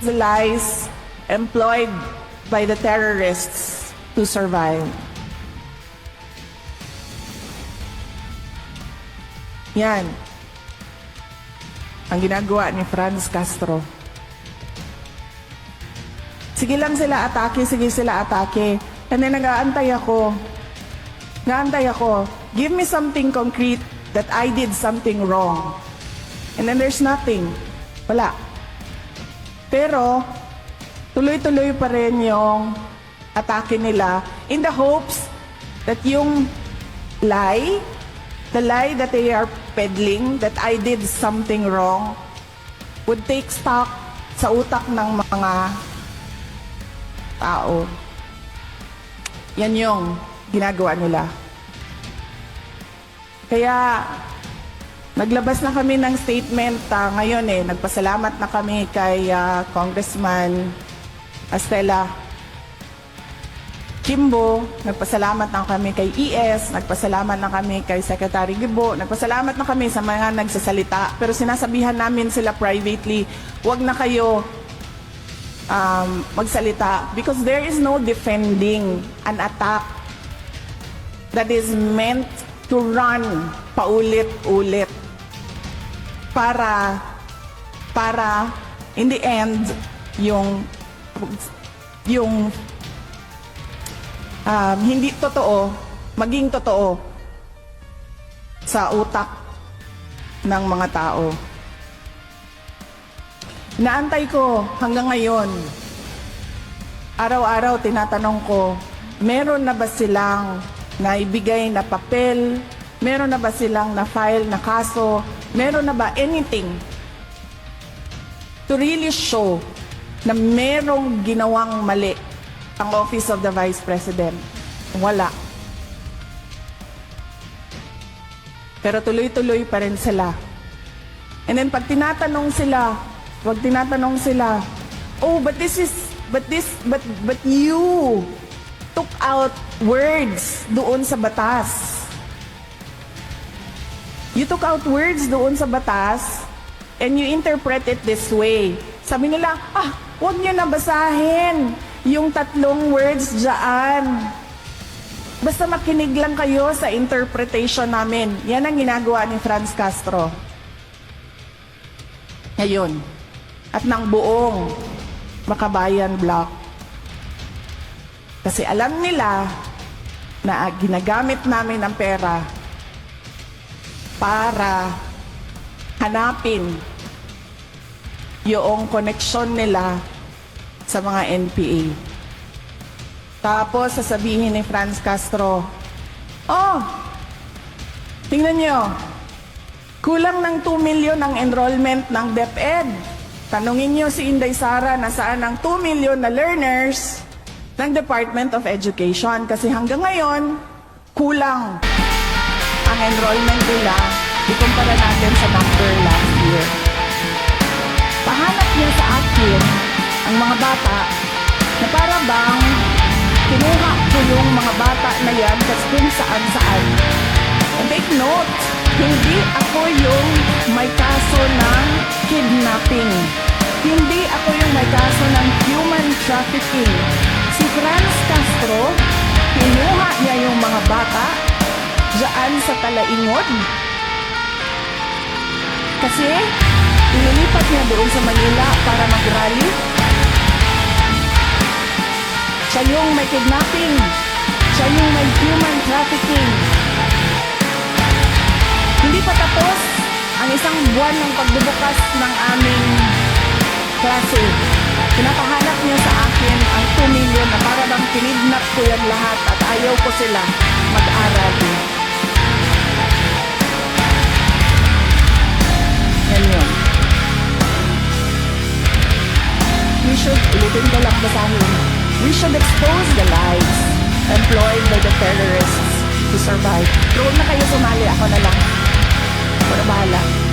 the lies employed by the terrorists to survive. Yan. Ang ginagawa ni Franz Castro. Sige lang sila atake, sige sila atake. And then nag-aantay ako. Nag-aantay ako. Give me something concrete that I did something wrong. And then there's nothing. Wala. Pero, tuloy-tuloy pa rin yung atake nila in the hopes that yung lie, the lie that they are peddling, that I did something wrong, would take stock sa utak ng mga tao. Yan yung ginagawa nila. Kaya, naglabas na kami ng statement ah, ngayon eh. Nagpasalamat na kami kay ah, Congressman Estela Kimbo, nagpasalamat na kami kay ES, nagpasalamat na kami kay Secretary Gibo, nagpasalamat na kami sa mga nagsasalita. Pero sinasabihan namin sila privately, wag na kayo um, magsalita because there is no defending an attack that is meant to run paulit-ulit para para in the end yung yung um, hindi totoo maging totoo sa utak ng mga tao. Naantay ko hanggang ngayon. Araw-araw tinatanong ko, meron na ba silang naibigay na papel? Meron na ba silang na-file na kaso? Meron na ba anything to really show na merong ginawang mali ang Office of the Vice President? Wala. Pero tuloy-tuloy pa rin sila. And then pag tinatanong sila, wag tinatanong sila, oh, but this is, but this, but, but you took out words doon sa batas. You took out words doon sa batas and you interpret it this way. Sabi nila, ah, wag niyo na basahin yung tatlong words dyan. Basta makinig lang kayo sa interpretation namin. Yan ang ginagawa ni Franz Castro. Ngayon. At ng buong Makabayan Block. Kasi alam nila na ginagamit namin ang pera para hanapin yung koneksyon nila sa mga NPA. Tapos sasabihin ni Franz Castro, Oh, tingnan nyo, kulang ng 2 million ang enrollment ng DepEd. Tanungin nyo si Inday Sara na saan ang 2 million na learners ng Department of Education. Kasi hanggang ngayon, kulang ang enrollment nila ikumpara natin sa number last year. Pahanap niya sa akin ang mga bata na para bang kinuha ko yung mga bata na yan kasi kung saan saan. And take note, hindi ako yung may kaso ng kidnapping. Hindi ako yung may kaso ng human trafficking. Dyan sa Talaingod. Kasi, inilipat niya doon sa Manila para mag-rally. Siya yung may kidnapping. Siya yung may human trafficking. Hindi pa tapos ang isang buwan ng pagbubukas ng aming klase. Pinapahanap niya sa akin ang 2 million na para bang kinidnap ko yan lahat at ayaw ko sila mag-aral. Should expose the lies employed by the terrorists to survive. Huwag na kayo sumali, ako na lang. Ako na bahala.